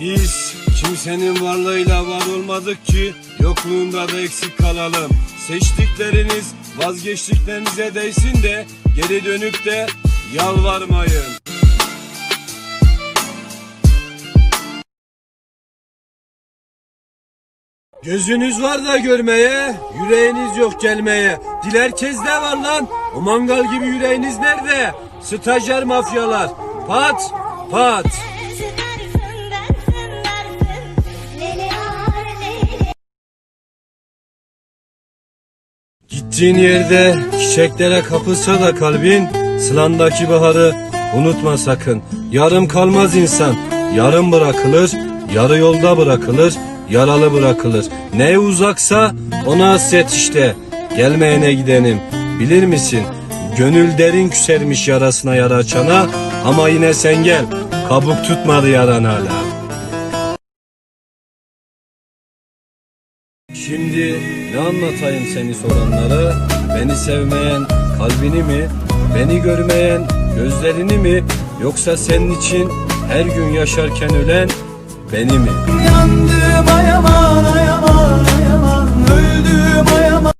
Biz kimsenin varlığıyla var olmadık ki yokluğunda da eksik kalalım. Seçtikleriniz vazgeçtiklerinize değsin de geri dönüp de yalvarmayın. Gözünüz var da görmeye, yüreğiniz yok gelmeye. Dil herkeste var lan. O mangal gibi yüreğiniz nerede? Stajyer mafyalar. Pat, pat. Gittiğin yerde çiçeklere kapılsa da kalbin, sılandaki baharı unutma sakın. Yarım kalmaz insan, yarım bırakılır, yarı yolda bırakılır, yaralı bırakılır. Ne uzaksa ona hasret işte, gelmeyene gidenim. Bilir misin, gönül derin küsermiş yarasına yara açana, ama yine sen gel, kabuk tutmadı yaran hala. Şimdi ne anlatayım seni soranlara? Beni sevmeyen kalbini mi? Beni görmeyen gözlerini mi? Yoksa senin için her gün yaşarken ölen beni mi? Yandım ayaman ayaman ayaman Öldüm ayaman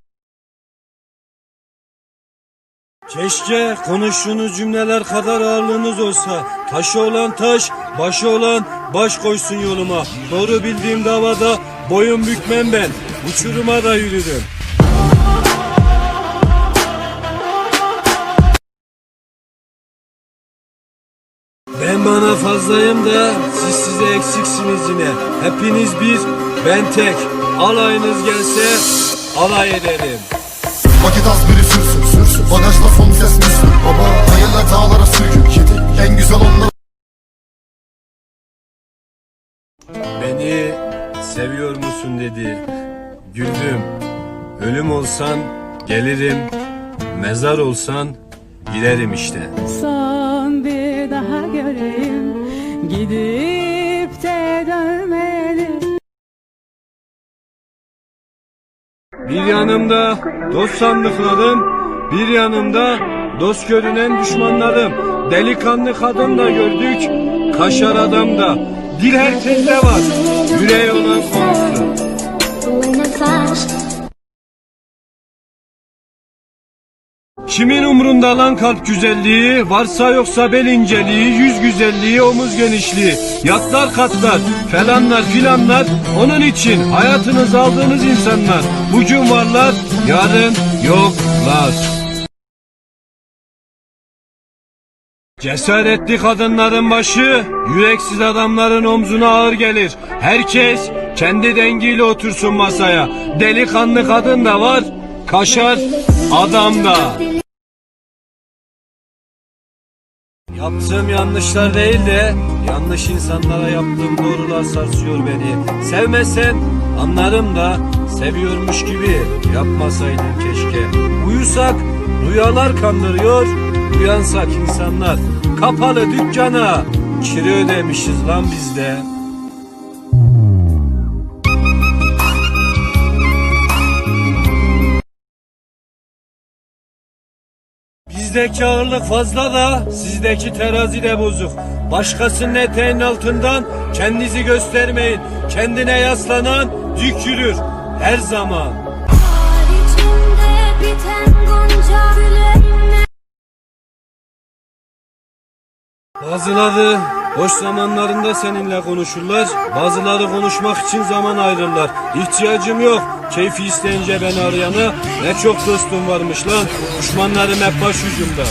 Keşke konuştuğunuz cümleler kadar ağırlığınız olsa. Taşı olan taş, başı olan baş koysun yoluma. Doğru bildiğim davada boyun bükmem ben. Uçuruma da yürürüm. Ben bana fazlayım da siz size eksiksiniz yine. Hepiniz bir, ben tek. Alayınız gelse alay ederim. Vakit az biri sürsün sürsün Bagajda son ses müslüm Baba hayırlar dağlara sürgün Kedi en güzel onlar Beni seviyor musun dedi. Güldüm. Ölüm olsan gelirim. Mezar olsan giderim işte. Son bir daha göreyim Gidip de dönmeli Bir yanımda dost sandıklarım, bir yanımda dost görünen düşmanlarım. Delikanlı kadın da gördük, kaşar adam da. Dil herkeste var, yüreği olan konuşsun. Kimin umrunda lan kalp güzelliği, varsa yoksa bel inceliği, yüz güzelliği, omuz genişliği, yatlar katlar, falanlar filanlar, onun için hayatınızı aldığınız insanlar, bugün varlar, yarın yoklar. Cesaretli kadınların başı, yüreksiz adamların omzuna ağır gelir. Herkes kendi dengiyle otursun masaya. Delikanlı kadın da var, kaşar adam da. Yaptığım yanlışlar değil de yanlış insanlara yaptığım doğrular sarsıyor beni. Sevmesen anlarım da seviyormuş gibi yapmasaydın keşke. Uyusak rüyalar kandırıyor, uyansak insanlar. Kapalı dükkana kira ödemişiz lan biz Bizdeki ağırlık fazla da sizdeki terazi de bozuk. Başkasının eteğinin altından kendinizi göstermeyin. Kendine yaslanan dik yürür her zaman. Bazıları boş zamanlarında seninle konuşurlar. Bazıları konuşmak için zaman ayırırlar. İhtiyacım yok. Keyfi isteyince beni arayana ne çok dostum varmış lan. Düşmanlarım hep başucumda.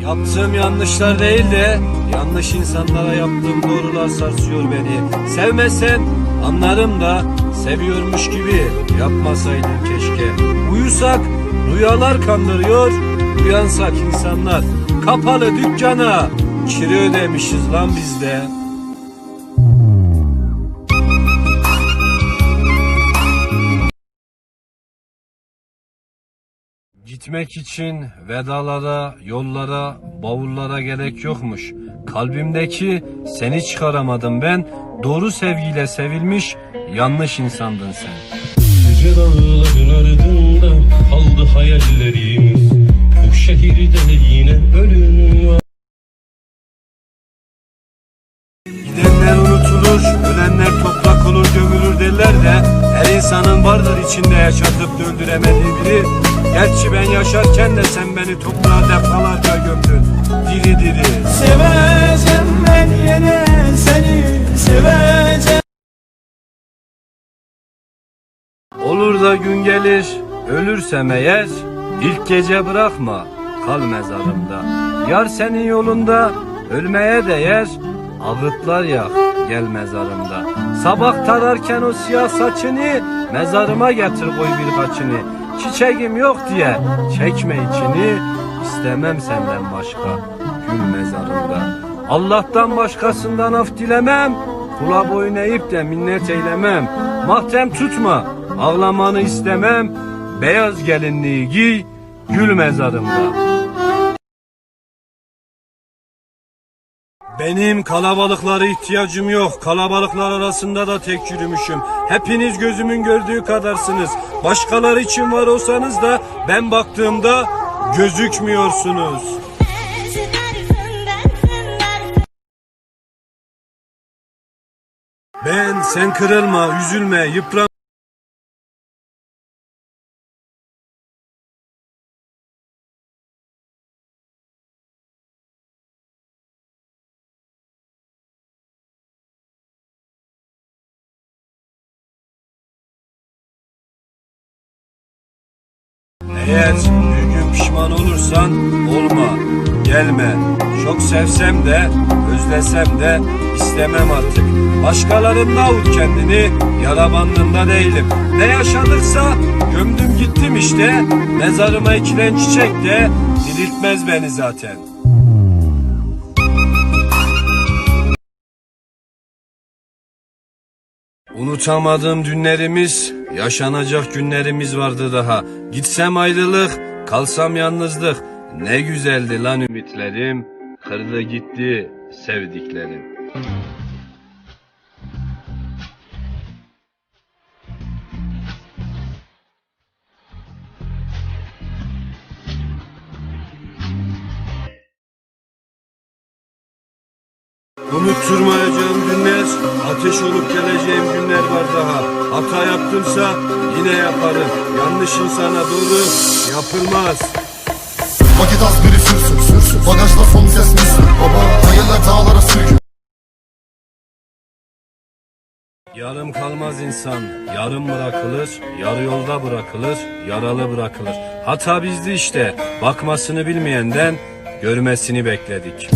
Yaptığım yanlışlar değil de yanlış insanlara yaptığım doğrular sarsıyor beni. Sevmesen anlarım da seviyormuş gibi yapmasaydın keşke. Uyusak rüyalar kandırıyor, uyansak insanlar. Kapalı dükkana kira ödemişiz lan biz de. Gitmek için vedalara, yollara, bavullara gerek yokmuş. Kalbimdeki seni çıkaramadım ben. Doğru sevgiyle sevilmiş, yanlış insandın sen. Nice dağların ardında kaldı hayallerimiz. Bu şehirde yine ölüm var Gidenler unutulur, ölenler toprak olur gömülür derler de Her insanın vardır içinde yaşatıp da öldüremediği biri. Gerçi ben yaşarken de sen beni toprağa defalarca gömdün Diri diri. Seveceğim ben yine seni Seveceğim. Gelir ölürsem eğer ilk gece bırakma kal mezarımda. Yar senin yolunda ölmeye değer ağıtlar yak gel mezarımda. Sabah tararken o siyah saçını mezarıma getir koy birkaçını Çiçeğim yok diye çekme içini istemem senden başka gül mezarımda. Allah'tan başkasından af dilemem Kula boyun eğip de minnet eylemem Mahrem tutma ağlamanı istemem Beyaz gelinliği giy gül mezarımda Benim kalabalıklara ihtiyacım yok. Kalabalıklar arasında da tek yürümüşüm. Hepiniz gözümün gördüğü kadarsınız. Başkaları için var olsanız da ben baktığımda gözükmüyorsunuz. Ben sen kırılma, üzülme, yıpran. Eğer bir gün pişman olursan olma, gelme. Çok sevsem de, özlesem de istemem artık. Başkalarında avut kendini, yara bandında değilim. Ne yaşadıksa gömdüm gittim işte. Mezarıma ekilen çiçek de diriltmez beni zaten. Unutamadığım dünlerimiz, yaşanacak günlerimiz vardı daha. Gitsem ayrılık, kalsam yalnızlık. Ne güzeldi lan ümitlerim, kırdı gitti sevdiklerim. Unutturmayacağım günler, ateş olup geleceğim günler var daha. Hata yaptımsa yine yaparım. Yanlış insana doğru yapılmaz. Vakit az biri sürsün sürsün Bagajda son ses Müslüm Baba hayaller dağlara sürgün Yarım kalmaz insan, yarım bırakılır, yarı yolda bırakılır, yaralı bırakılır. Hata bizde işte, bakmasını bilmeyenden görmesini bekledik.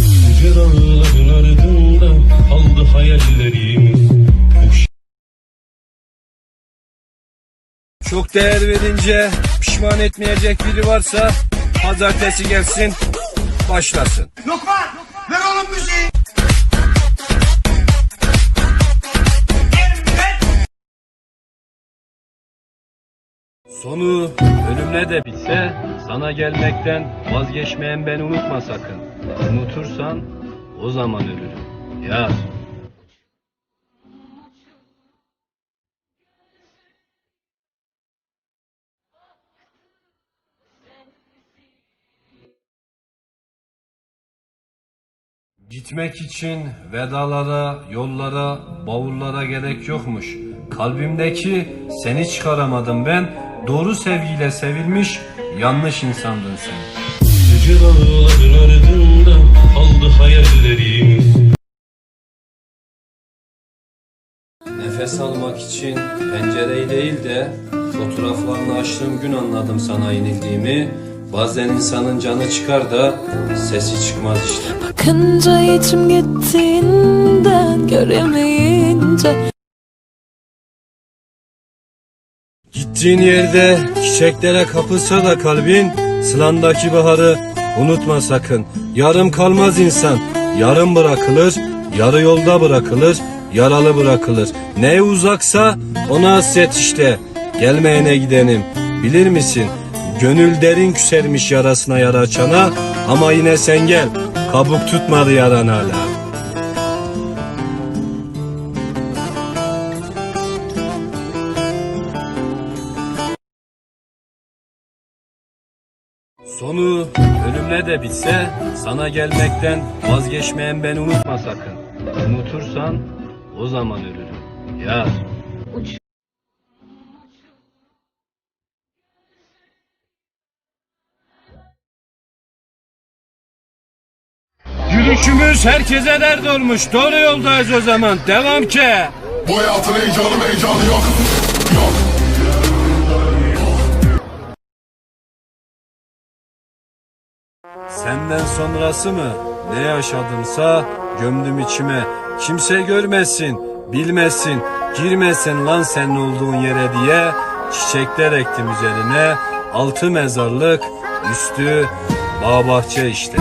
Çok değer verince pişman etmeyecek biri varsa pazartesi gelsin, başlasın. Lokman ver oğlum müziği Sonu ölümle de bitse sana gelmekten vazgeçmeyen beni unutma sakın. Unutursan o zaman ölürüm. Yaz. Gitmek için vedalara, yollara, bavullara gerek yokmuş. Kalbimdeki seni çıkaramadım ben. Doğru sevgiyle sevilmiş, yanlış insandın sen. Dağların kaldı hayallerimiz Nefes almak için pencereyi değil de fotoğraflarını açtığım gün anladım sana yenildiğimi. Bazen insanın canı çıkar da sesi çıkmaz işte. Bakınca içim gittiğinden göremeyince. Gittiğin yerde çiçeklere kapılsa da kalbin Sılandaki baharı unutma sakın. Yarım kalmaz insan Yarım bırakılır Yarı yolda bırakılır Yaralı bırakılır. Ne uzaksa ona hasret işte Gelmeyene gidenim. Bilir misin Gönül derin küsermiş yarasına yara açana Ama yine sen gel Kabuk tutmadı yaran hala Sonu ölümle de bitse sana gelmekten vazgeçmeyen beni unutma sakın. Unutursan o zaman ölürüm. Yar. Yürüyüşümüz herkese dert olmuş. Doğru yoldayız o zaman. Devam ki. Bu hayatın heyecanı heyecanı yok Yok Senden sonrası mı? Ne yaşadımsa gömdüm içime. Kimse görmesin, bilmesin, girmesin lan senin olduğun yere diye çiçekler ektim üzerine. Altı mezarlık, üstü bağ bahçe işte.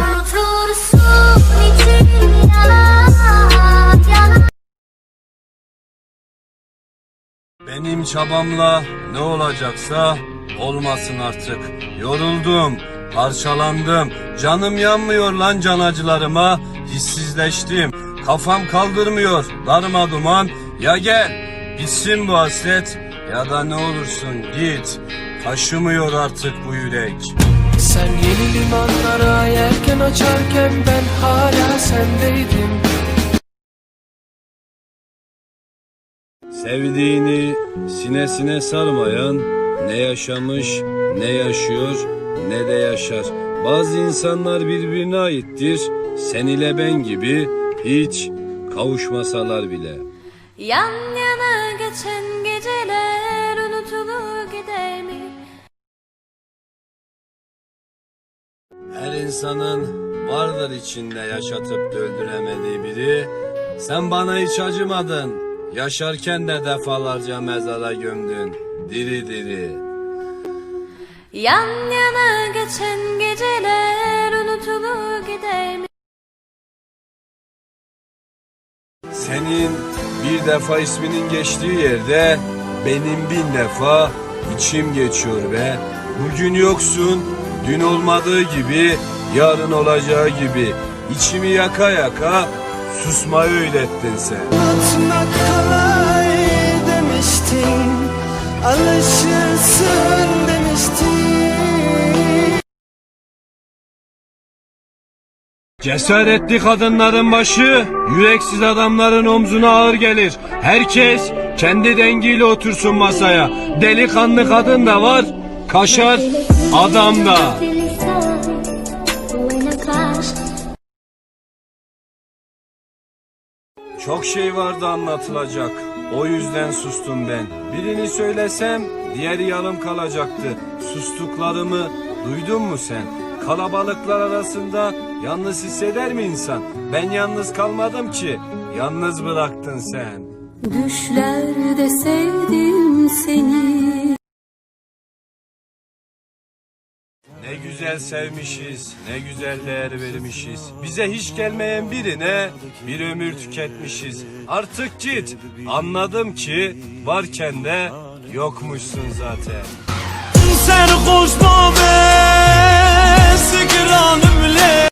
Benim çabamla ne olacaksa olmasın artık. Yoruldum, parçalandım. Canım yanmıyor lan can acılarıma. Hissizleştim. Kafam kaldırmıyor. Darma duman. Ya gel. Bitsin bu hasret. Ya da ne olursun git. Taşımıyor artık bu yürek. Sen yeni limanlara yelken açarken ben hala sendeydim Sevdiğini sinesine sarmayan ne yaşamış, ne yaşıyor, ne de yaşar. Bazı insanlar birbirine aittir. Sen ile ben gibi hiç kavuşmasalar bile. Yan yana geçen insanın vardır içinde yaşatıp da öldüremediği biri. Sen bana hiç acımadın. Yaşarken de defalarca mezara gömdün. Diri diri. Yan yana geçen geceler unutulur gider mi? Senin bir defa isminin geçtiği yerde benim bin defa içim geçiyor ve bugün yoksun, dün olmadığı gibi, yarın olacağı gibi içimi yaka yaka susmayı öğrettin sen. Unutmak kolay demiştin Alışırsın demiştin Cesaretli kadınların başı, yüreksiz adamların omzuna ağır gelir. Herkes kendi dengiyle otursun masaya. Delikanlı kadın da var, kaşar adam da. Çok şey vardı anlatılacak. O yüzden sustum ben. Birini söylesem diğeri yarım kalacaktı. Sustuklarımı duydun mu sen? Kalabalıklar arasında yalnız hisseder mi insan? Ben yalnız kalmadım ki. Yalnız bıraktın sen. Düşlerde sevdim güzel sevmişiz, ne güzel değer vermişiz. Bize hiç gelmeyen birine bir ömür tüketmişiz. Artık git, anladım ki varken de yokmuşsun zaten. Sen koşma be, sıkıran ömle.